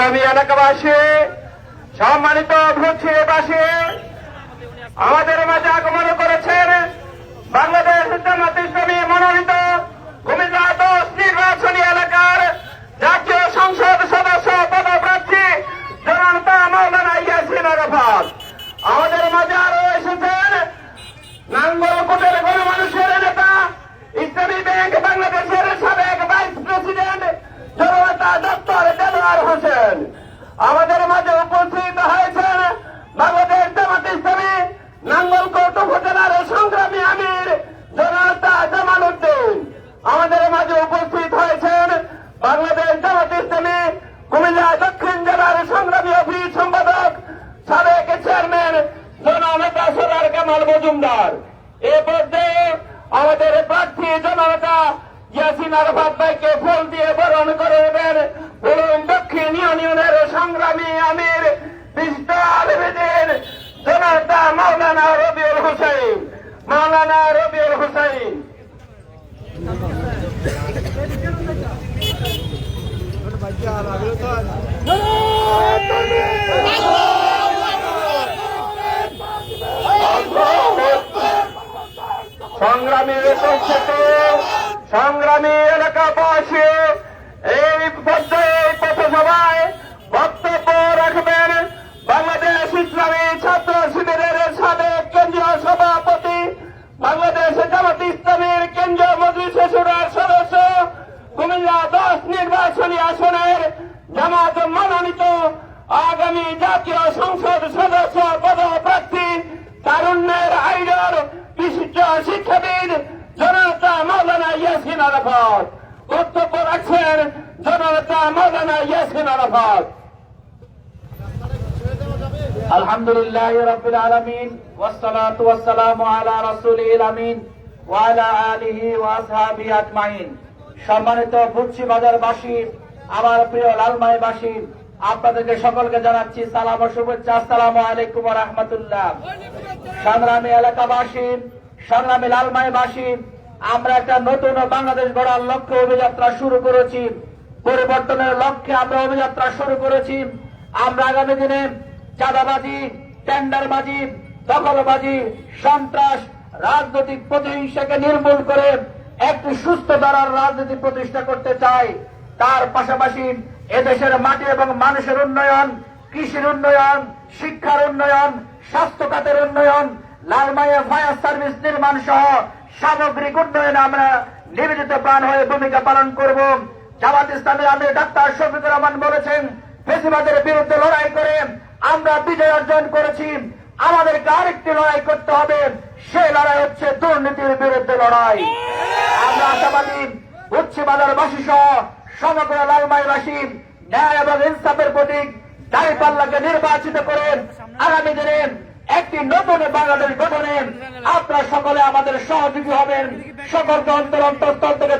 সংগ্রামী এলাকাবাসী সম্মানিত ভূচিবাসী আমাদের মাঝে আগমন করেছেন বাংলাদেশ জামাত ইসলামী মনোনীত কুমিল্লা দশ নির্বাচনী এলাকার জাতীয় সংসদ সদস্য পদপ্রার্থী জনতা মৌলানা ইয়াসিন আরাফাত আমাদের মাঝে আরও এসেছেন নাঙ্গলকোটের গণমানুষের নেতা ইসলামী ব্যাংক বাংলাদেশের সাবেক ভাইস প্রেসিডেন্ট জননেতা ডক্টর দেলোয়ার হোসেন আমাদের মাঝে উপস্থিত হয়েছেন বাংলাদেশ জামাত ইসলামী নাঙ্গলকোট উপজেলার সংগ্রামী আমির জননেতা জামাল উদ্দিন আমাদের মাঝে উপস্থিত হয়েছেন বাংলাদেশ জামাত ইসলামী কুমিল্লা দক্ষিণ জেলার সংগ্রামী অফিস সম্পাদক সাবেক চেয়ারম্যান জননেতা সোলার কামাল মজুমদার। এ পর্যায়ে আমাদের প্রার্থী জননেতা ইয়াসিন আরফাত ভাইকে ফুল দিয়ে বরণ করে দেবেন বলুন, দক্ষিণ ইউনিয়নের সংগ্রামী আমির, বিস্তার জননেতা মাওলানা রবিউল হুসাইন। মাওলানা রবিউল হুসাইন। সংগ্রামী সংসদে সংগ্রামী এলাকাবাসী, এই পর্যায়ে পথসভায় বক্তব্য রাখবেন বাংলাদেশ ইসলামী ছাত্র শিবিরের সাবেক কেন্দ্রীয় সভাপতি, বাংলাদেশ জামাত ইসলামীর কেন্দ্রীয় মজলিস সুরার মনোনীত আগামী জাতীয় সংসদ সদস্য পদপ্রার্থী আরাফাত। বক্তব্য রাখছেন জনতা মাওলানা ইয়াসিন আরাফাত। আলহামদুলিল্লাহ রাব্বিল আলামিন ওয়াসসালাতু ওয়াসসালামু আলা রাসূলিল আমিন ওয়া আলা আলিহি ওয়া আসহাবিহি আজমাইন। সম্মানিত বুচ্ছি বাজারবাসী আমার প্রিয় লালমাইবাসী আপনাদেরকে সকলকে জানাচ্ছি সালাম ও শুভেচ্ছা। আসসালামু আলাইকুম ওয়া রাহমাতুল্লাহ। সংগ্রামী এলাকাবাসী সংগ্রামী লালমাইবাসী আমরা একটা নতুন বাংলাদেশ গড়ার লক্ষ্যে অভিযাত্রা শুরু করেছি। পরিবর্তনের লক্ষ্যে আমরা অভিযাত্রা শুরু করেছি। আমরা আগামী দিনে চাঁদাবাজি, টেন্ডারবাজি, দখলবাজি, সন্ত্রাস, রাজনৈতিক প্রতিহিংসাকে নির্মূল করে একটি সুস্থ ধারার রাজনীতি প্রতিষ্ঠা করতে চাই। তার পাশাপাশি এদেশের মাটি এবং মানুষের উন্নয়ন, কৃষির উন্নয়ন, শিক্ষার উন্নয়ন, স্বাস্থ্য খাতের উন্নয়ন, লালমাইয়া ফায়ার সার্ভিস নির্মাণ সহ সামগ্রিক উন্নয়নে আমরা নিবেদিত প্রাণ হয়ে ভূমিকা পালন করব। জামাত ইসলামের আমি ডাক্তার শফিকুর রহমান বলেছেন, ফেসিবাদের বিরুদ্ধে লড়াই করে আমরা বিজয় অর্জন করেছি। আমাদেরকে আরেকটি লড়াই করতে হবে, সে লড়াই হচ্ছে দুর্নীতির বিরুদ্ধে লড়াই। আমরা আশাবাদী উচ্চ বাজারবাসী সহ সমগ্র লালমাইবাসী ন্যায় এবং ইনসাফের প্রতীক দাঁড়িপাল্লাকে নির্বাচিত করে আগামী দিনে নতুন বাংলাদেশ গঠনে আপনারা সকলে আমাদের সহযোগী হবেন। সকলকে অন্তর অন্তর থেকে